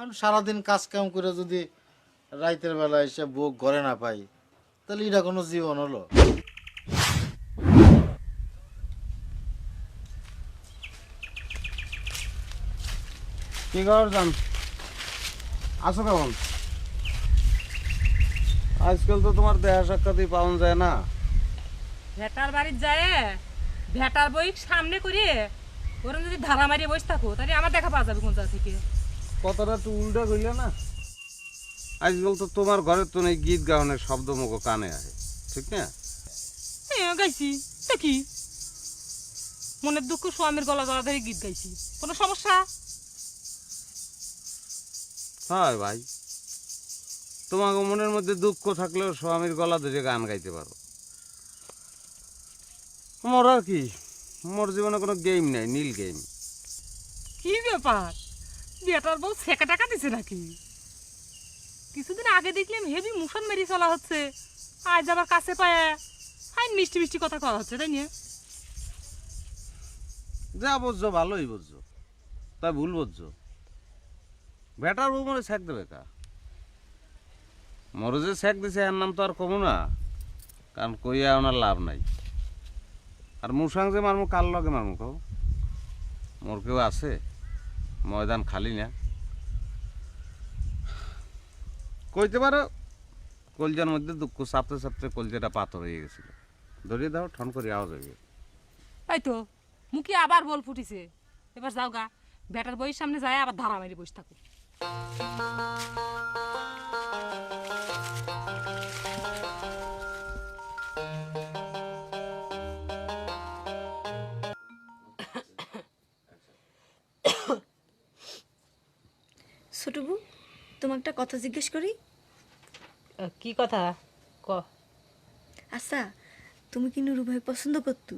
কারণ সারাদিন কাজ কাম করে যদি রাইতের বেলা এসে বউ ঘরে না পাই তাহলে এটা কোনো জীবন হলো? কি খবর জান? আছো কেমন? আজকাল তো তোমার দেহা সাক্ষাৎই পাওয়া যায় না। ভেটার বাড়ির যায় ভেটার বই সামনে করে ওরম যদি ধারা মারিয়ে বসে থাকো তাহলে আমার দেখা পাওয়া যাবে কোন জায়গা থেকে। কথাটা তো উল্টা কইলে না? আজকাল তো তোমার ঘরে তো নেই গীত গাওয়ানোর শব্দ মুখ কানে আসে ঠিক না? হ্যাঁ গাইছি। তা কি? মনের দুঃখ স্বামীর গলা গলা ধরে গীত গাইছি। কোনো সমস্যা? হয় ভাই। তোমার মনের মধ্যে দুঃখ থাকলেও স্বামীর গলা ধরে গান গাইতে পারো। মোর আর কি? মোর জীবনে কোনো গেম নেই নীল গেম কি ব্যাপার? বেটার বউ সেকা টাকা দিছে নাকি? কিছুদিন আগে দেখলাম হেভি মুসন মেরি চলা হচ্ছে। আজ আবার কাছে পায়। হাই, মিষ্টি মিষ্টি কথা কওয়া হচ্ছে, তাই নিয়ে। যা বুঝছ ভালোই বুঝছ তাই ভুল বুঝছ বেটার বউ মরে শেখ দেবে কা? মরে যে শেখ দিছে, এর নাম তো আর কমু না। কারণ কইয়া ওনার লাভ নাই। আর মুসাং যে মারমু, কার লগে মারমু কও? মোর কেউ আছে? ময়দান খালি না। কইতে পারো? কলজার মধ্যে দুঃখ সাপতে সাপতে কলজাটা পাথর হয়ে গেছিল। ধরিয়ে দাও ঠন করে আওয়াজ হয়ে গেছে তাই তো মুখে আবার বল ফুটিছে। এবার যাও গা ব্যাটার বইয়ের সামনে যায় আবার ধারা মারি বসে থাকো। ছোটবু তোমাকে একটা কথা জিজ্ঞেস করি? কি কথা? ক। আচ্ছা তুমি কি নুরু ভাই পছন্দ করতু?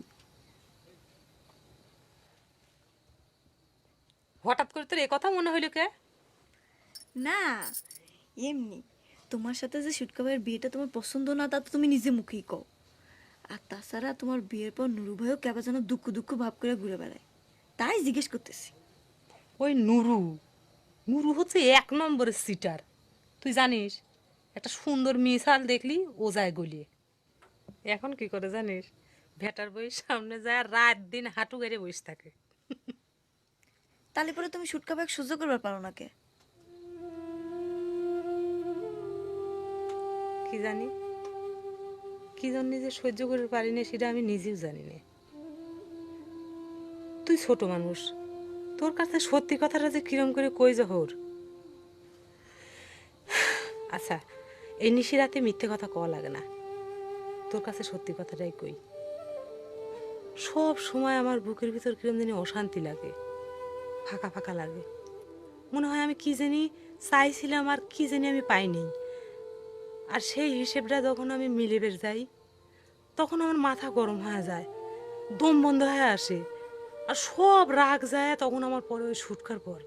হঠাৎ করে তোর এ কথা মনে হইল কে? না এমনি। তোমার সাথে যে সুটকা ভাইয়ের বিয়েটা তোমার পছন্দ না তা তো তুমি নিজে মুখেই কও। আর তাছাড়া তোমার বিয়ের পর নুরু ভাইও কেবা যেন দুঃখ দুঃখ ভাব করে ঘুরে বেড়ায়। তাই জিজ্ঞেস করতেছি। ওই নুরু। নুরু হচ্ছে এক নম্বরের সিটার। তুই জানিস একটা সুন্দর মিশাল দেখলি ও যায় গলিয়ে। এখন কি করে জানিস ভেটার বইয়ের সামনে যায় রাত দিন হাঁটু গেড়ে বসে থাকে। তাহলে পরে তুমি সুটকা ভাই সহ্য করবার পারো না কে? কি জানি? কি জন্য যে সহ্য করে পারি না সেটা আমি নিজেও জানি না তুই ছোট মানুষ। তোর কাছে সত্যি কথাটা যে কিরম করে কই জহর আচ্ছা এই নিশি রাতে মিথ্যে কথা কওয়া লাগে না। তোর কাছে সত্যি কথাটাই কই। সব সময় আমার বুকের ভিতর কিরম জানি অশান্তি লাগে, ফাঁকা ফাঁকা লাগে। মনে হয় আমি কি জানি চাইছিলাম আর কি জানি আমি পাইনি। আর সেই হিসেবটা যখন আমি মিলে বের যাই, তখন আমার মাথা গরম হয়ে যায়, দম বন্ধ হয়ে আসে। আর সব রাগ যায় তখন আমার পরে ওই সুটকার পর।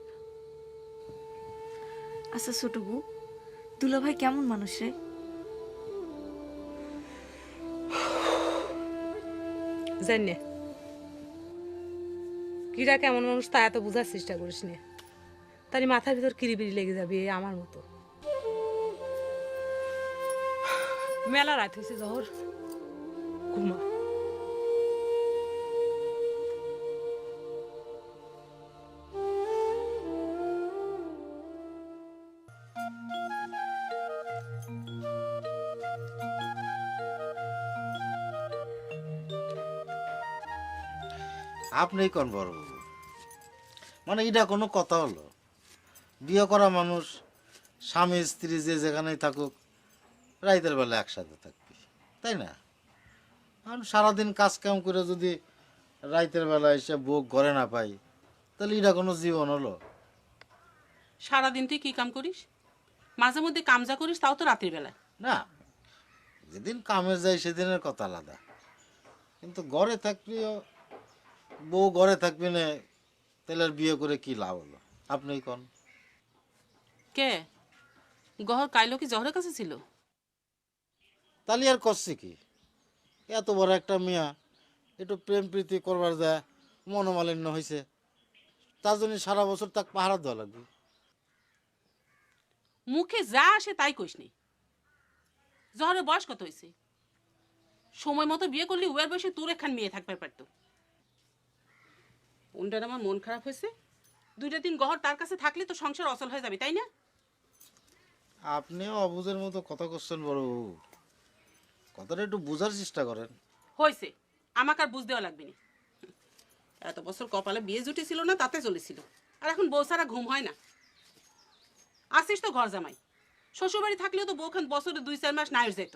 আচ্ছা ছোটবু দুলা ভাই কেমন মানুষ রে? জানি কিরা কেমন মানুষ তা এত বোঝার চেষ্টা করিস না। তার মাথার ভিতর কিরিবিরি লেগে যাবে আমার মতো। মেলা রাত হয়েছে জহর। ঘুমা। আপনিই কোন বড় বাবু? মানে এটা কোনো কথা হলো? বিয়ে করা মানুষ স্বামী স্ত্রী যে যেখানেই থাকুক রাইতের বেলা একসাথে থাকবে তাই না? কারণ সারাদিন কাজ কাম করে যদি রাইতের বেলা এসে বউ ঘরে না পাই তাহলে এটা কোনো জীবন হলো? সারাদিন তুই কি কাম করিস? মাঝে মধ্যে কামজা করিস তাও তো রাতের বেলায় না যেদিন কামে যাই সেদিনের কথা আলাদা। কিন্তু ঘরে থাকলেও বউ ঘরে থাকবি না তাহলে আর বিয়ে করে কি লাভ হলো? আপনি কোন? কে? গহর কাইলো কি জহরের কাছে ছিল? তাহলে আর করছে কি? এত বড় একটা মিয়া একটু প্রেম প্রীতি করবার যায় মনোমালিন্য হয়েছে তার জন্য সারা বছর তাকে পাহারা দেওয়া লাগবে। মুখে যা আসে তাই কইস নি। জহরের বয়স কত হয়েছে সময় মতো বিয়ে করলে উয়ার বয়সে তোর একখান মেয়ে থাকবে পারতো। ওনটার আমার মন খারাপ হয়েছে। দুইটা দিন গহর তার কাছে থাকলে তো সংসার অচল হয়ে যাবে তাই না? আপনিও অবুঝের মতো কথা করছেন বড় বাবু কথাটা একটু বোঝার চেষ্টা করেন। হয়েছে। আমাকে আর বুঝ দেওয়া লাগবে না। এত বছর কপালে বিয়ে জুটেছিল না তাতে চলেছিল। আর এখন বউ ছাড়া ঘুম হয় না। আসিস তো ঘর জামাই। শ্বশুরবাড়ি থাকলেও তো বউখান বছরে দুই চার মাস নাইট যেত।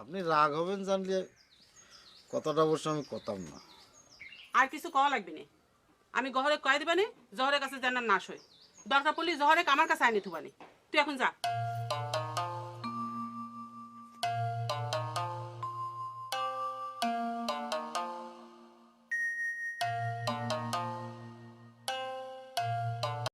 আপনি রাগ হবেন জানলে কথাটা অবশ্য আমি কথাম না। আর কিছু কওয়া লাগবে না। আমি গহরে কয়ে দিবানি, জহরের কাছে যেন নাশ হয়। দরকার পড়লে জহরে আমার কাছে আইনি থুবানি। তুই এখন যা।